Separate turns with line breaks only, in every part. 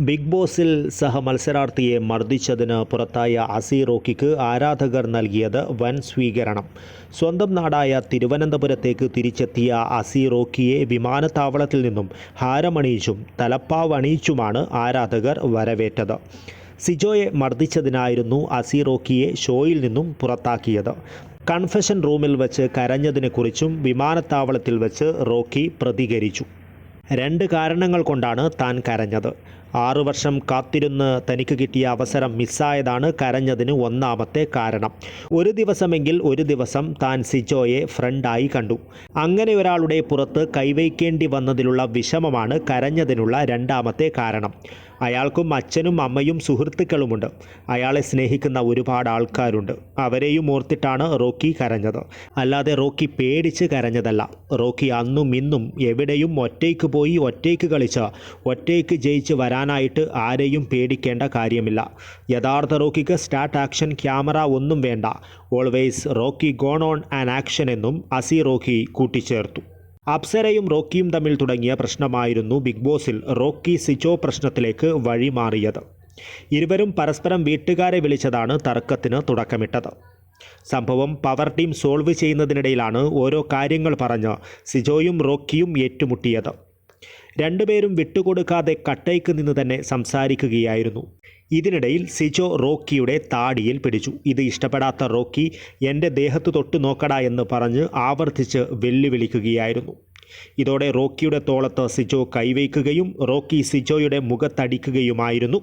Big ബോസിൽ സഹ മത്സരാർത്ഥിയെ മർദ്ദിച്ചതിന് പുറത്തായ അസീറോക്കിക്ക് ആരാധകർ നൽകിയത് വൻ സ്വീകരണം. സ്വന്തം നാടായ തിരുവനന്തപുരത്തേക്ക് തിരിച്ചെത്തിയ അസീറോക്കിയെ വിമാനത്താവളത്തിൽ നിന്നും ഹാരമണിയിച്ചും തലപ്പാവണിയിച്ചുമാണ് ആരാധകർ വരവേറ്റത്. സിജോയെ മർദ്ദിച്ചതിനായിരുന്നു അസീറോക്കിയെ ഷോയിൽ നിന്നും പുറത്താക്കിയത്. കൺഫെഷൻ റൂമിൽ വച്ച് കരഞ്ഞതിനെക്കുറിച്ചും വിമാനത്താവളത്തിൽ വച്ച് റോക്കി പ്രതികരിച്ചു. രണ്ട് കാരണങ്ങൾ കൊണ്ടാണ് താൻ കരഞ്ഞത്. ആറു വർഷം കാത്തിരുന്ന് തനിക്ക് കിട്ടിയ അവസരം മിസ്സായതാണ് കരഞ്ഞതിന് ഒന്നാമത്തെ കാരണം. ഒരു ദിവസമെങ്കിൽ ഒരു ദിവസം താൻ സിജോയെ ഫ്രണ്ടായി കണ്ടു. അങ്ങനെ ഒരാളുടെ പുറത്ത് കൈവയ്ക്കേണ്ടി വന്നതിലുള്ള വിഷമമാണ് കരഞ്ഞതിനുള്ള രണ്ടാമത്തെ കാരണം. അയാൾക്കും അച്ഛനും അമ്മയും സുഹൃത്തുക്കളുമുണ്ട്. അയാളെ സ്നേഹിക്കുന്ന ഒരുപാട് ആൾക്കാരുണ്ട്. അവരെയും ഓർത്തിട്ടാണ് റോക്കി കരഞ്ഞത്. അല്ലാതെ റോക്കി പേടിച്ച് കരഞ്ഞതല്ല. റോക്കി അന്നും ഇന്നും എവിടെയും ഒറ്റയ്ക്ക് പോയി ഒറ്റയ്ക്ക് കളിച്ച് ഒറ്റയ്ക്ക് ജയിച്ച് വരാനായിട്ട് ആരെയും പേടിക്കേണ്ട കാര്യമില്ല. യഥാർത്ഥ റോക്കിക്ക് സ്റ്റാർട്ട് ആക്ഷൻ ക്യാമറ ഒന്നും വേണ്ട. Always Rocky gone on and action എന്നും അസി റോക്കി കൂട്ടിച്ചേർത്തു. അപ്സരയും റോക്കിയും തമ്മിൽ തുടങ്ങിയ പ്രശ്നമായിരുന്നു ബിഗ് ബോസിൽ റോക്കി സിജോ പ്രശ്നത്തിലേക്ക് വഴിമാറിയത്. ഇരുവരും പരസ്പരം വീട്ടുകാരെ വിളിച്ചതാണ് തർക്കത്തിന് തുടക്കമിട്ടത്. സംഭവം പവർ ടീം സോൾവ് ചെയ്യുന്നതിനിടയിലാണ് ഓരോ കാര്യങ്ങൾ പറഞ്ഞ് സിജോയും റോക്കിയും ഏറ്റുമുട്ടിയത്. രണ്ടുപേരും വിട്ടുകൊടുക്കാതെ കട്ടയ്ക്ക് നിന്ന് തന്നെ സംസാരിക്കുകയായിരുന്നു. ഇതിനിടയിൽ സിജോ റോക്കിയുടെ താടിയിൽ പിടിച്ചു. ഇത് ഇഷ്ടപ്പെടാത്ത റോക്കി എന്റെ ദേഹത്ത് തൊട്ടു നോക്കടാ എന്ന് പറഞ്ഞ് ആവർത്തിച്ച് വെല്ലുവിളിക്കുകയായിരുന്നു. ഇതോടെ റോക്കിയുടെ തോളത്ത് സിജോ കൈവയ്ക്കുകയും റോക്കി സിജോയുടെ മുഖത്തടിക്കുകയുമായിരുന്നു.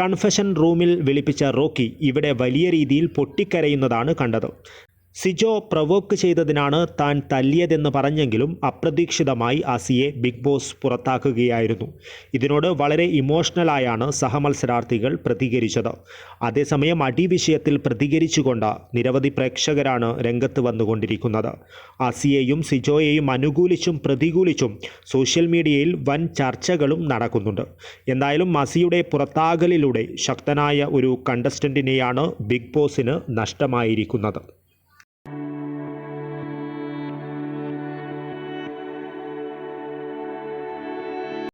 കൺഫെഷൻ റൂമിൽ വിളിപ്പിച്ച റോക്കി ഇവിടെ വലിയ രീതിയിൽ പൊട്ടിക്കരയുന്നതാണ് കണ്ടത്. സിജോ പ്രവോക്ക് ചെയ്തതിനാണ് താൻ തല്ലിയതെന്ന് പറഞ്ഞെങ്കിലും അപ്രതീക്ഷിതമായി അസിയെ ബിഗ് ബോസ് പുറത്താക്കുകയായിരുന്നു. ഇതിനോട് വളരെ ഇമോഷണലായാണ് സഹമത്സരാർത്ഥികൾ പ്രതികരിച്ചത്. അതേസമയം അടി വിഷയത്തിൽ പ്രതികരിച്ചുകൊണ്ട് നിരവധി പ്രേക്ഷകരാണ് രംഗത്ത് വന്നുകൊണ്ടിരിക്കുന്നത്. അസിയെയും സിജോയെയും അനുകൂലിച്ചും പ്രതികൂലിച്ചും സോഷ്യൽ മീഡിയയിൽ വൻ ചർച്ചകളും നടക്കുന്നുണ്ട്. എന്തായാലും അസിയുടെ പുറത്താകലിലൂടെ ശക്തനായ ഒരു കണ്ടസ്റ്റന്റിനെയാണ് ബിഗ് ബോസിന് നഷ്ടമായിരിക്കുന്നത്.